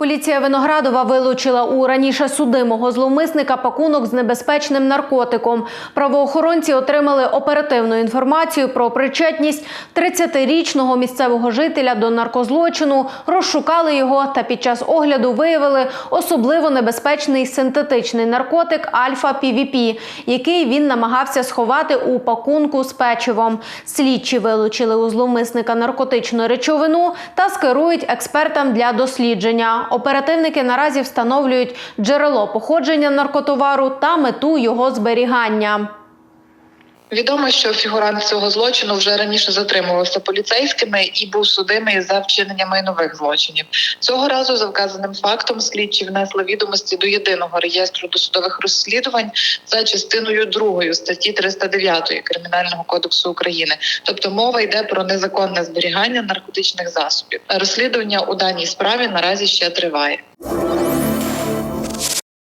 Поліція Виноградова вилучила у раніше судимого зловмисника пакунок з небезпечним наркотиком. Правоохоронці отримали оперативну інформацію про причетність 30-річного місцевого жителя до наркозлочину, розшукали його та під час огляду виявили особливо небезпечний синтетичний наркотик альфа-півіпі, який він намагався сховати у пакунку з печивом. Слідчі вилучили у зловмисника наркотичну речовину та скерують експертам для дослідження. Оперативники наразі встановлюють джерело походження наркотовару та мету його зберігання. Відомо, що фігурант цього злочину вже раніше затримувався поліцейськими і був судимий за вчинення майнових злочинів. Цього разу за вказаним фактом слідчі внесли відомості до єдиного реєстру досудових розслідувань за частиною 2 статті 309 кримінального кодексу України. Тобто мова йде про незаконне зберігання наркотичних засобів. Розслідування у даній справі наразі ще триває.